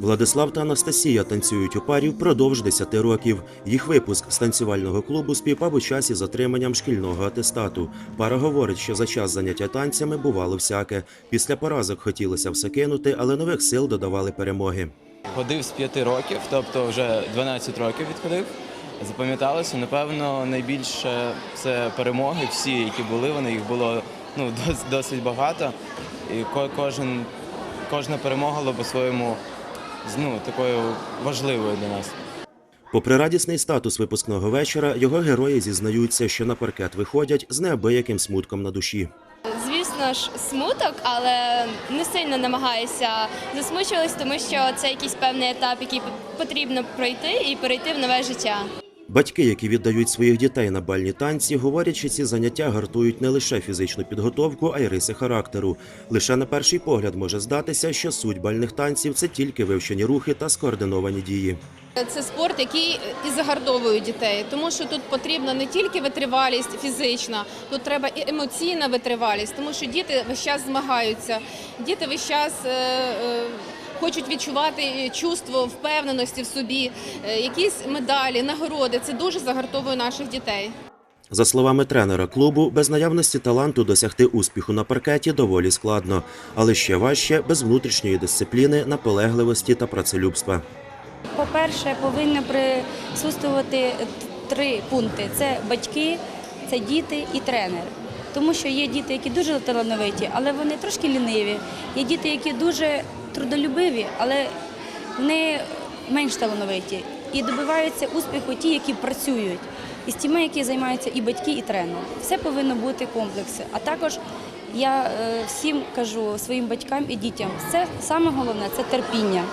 Владислав та Анастасія танцюють у парі впродовж 10 років. Їх випуск з танцювального клубу співпав у часі з отриманням шкільного атестату. Пара говорить, що за час заняття танцями бувало всяке. Після поразок хотілося все кинути, але нових сил додавали перемоги. Ходив з п'яти років, тобто вже 12 років відходив. Запам'яталося, напевно, найбільше це перемоги. Всі, які були, вони їх було ну, досить багато. І ко- кожен, кожна перемога була по-своєму ну, такою важливою для нас. Попри радісний статус випускного вечора, його герої зізнаються, що на паркет виходять з неабияким смутком на душі. Звісно ж, смуток, але не сильно намагаюся засмучуватись, тому що це якийсь певний етап, який потрібно пройти і перейти в нове життя. Батьки, які віддають своїх дітей на бальні танці, говорять, що ці заняття гартують не лише фізичну підготовку, а й риси характеру. Лише на перший погляд може здатися, що суть бальних танців це тільки вивчені рухи та скоординовані дії. Це спорт, який і загартовує дітей, тому що тут потрібна не тільки витривалість фізична, тут треба і емоційна витривалість, тому що діти весь час змагаються, діти весь час е, е, хочуть відчувати чувство впевненості в собі, е, якісь медалі, нагороди. Це дуже загартовує наших дітей. За словами тренера клубу, без наявності таланту досягти успіху на паркеті доволі складно, але ще важче без внутрішньої дисципліни, наполегливості та працелюбства. По-перше, повинні присутствувати три пункти: це батьки, це діти і тренер. Тому що є діти, які дуже талановиті, але вони трошки ліниві. Є діти, які дуже трудолюбиві, але вони менш талановиті. І добиваються успіху ті, які працюють. І з тими, які займаються і батьки, і тренер. Все повинно бути комплекс. А також я е, всім кажу своїм батькам і дітям, це саме головне це терпіння.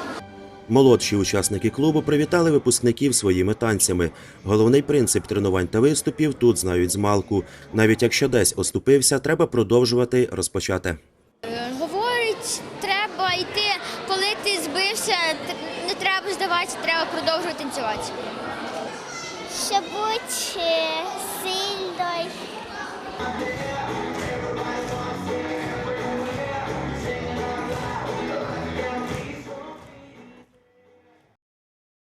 Молодші учасники клубу привітали випускників своїми танцями. Головний принцип тренувань та виступів тут знають з малку. Навіть якщо десь оступився, треба продовжувати розпочати. Не треба продовжувати танцювати. Щоб бути сильною.